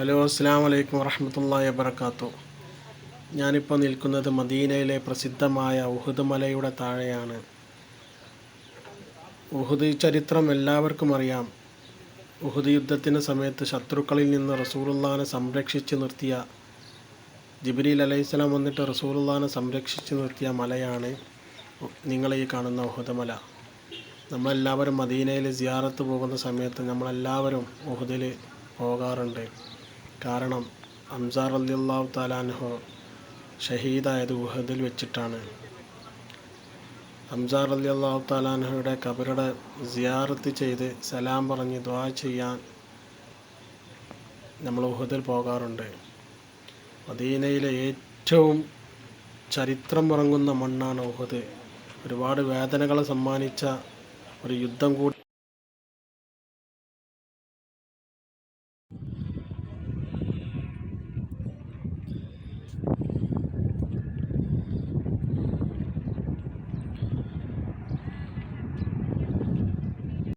Hello അസ്സാം വലൈക്കും വറഹമത്തല്ലാ വബർക്കാത്തു ഞാനിപ്പോൾ നിൽക്കുന്നത് മദീനയിലെ പ്രസിദ്ധമായ ഉഹുദ് മലയുടെ താഴെയാണ്. ഉഹുദ് ചരിത്രം എല്ലാവർക്കും അറിയാം. ഉഹുദ് യുദ്ധത്തിന് സമയത്ത് ശത്രുക്കളിൽ നിന്ന് റസൂലുള്ളാനെ സംരക്ഷിച്ച് നിർത്തിയ ജിബ്രീൽ അലൈഹിസ്സലാം വന്നിട്ട് റസൂലുള്ളാനെ സംരക്ഷിച്ച് നിർത്തിയ മലയാണ് നിങ്ങളെ ഈ കാണുന്ന ഉഹുദ് മല. നമ്മളെല്ലാവരും മദീനയിൽ സിയാറത്ത് പോകുന്ന സമയത്ത് നമ്മളെല്ലാവരും ഉഹുദിൽ പോകാറുണ്ട്. കാരണം അംസാർ അലിയല്ലാഹു താലാൻഹു ഷഹീദായത് ഉഹദിൽ വെച്ചിട്ടാണ്. അംസാർ അലി അള്ളാഹു താലാൻഹയുടെ കബറുടെ സിയാറത്ത് ചെയ്ത് സലാം പറഞ്ഞ് ദ്വാ ചെയ്യാൻ നമ്മൾ ഉഹദിൽ പോകാറുണ്ട്. മദീനയിലെ ഏറ്റവും ചരിത്രം ഉറങ്ങുന്ന മണ്ണാണ് ഉഹദ് ഒരുപാട് വേദനകളെ സമ്മാനിച്ച ഒരു യുദ്ധം കൂടി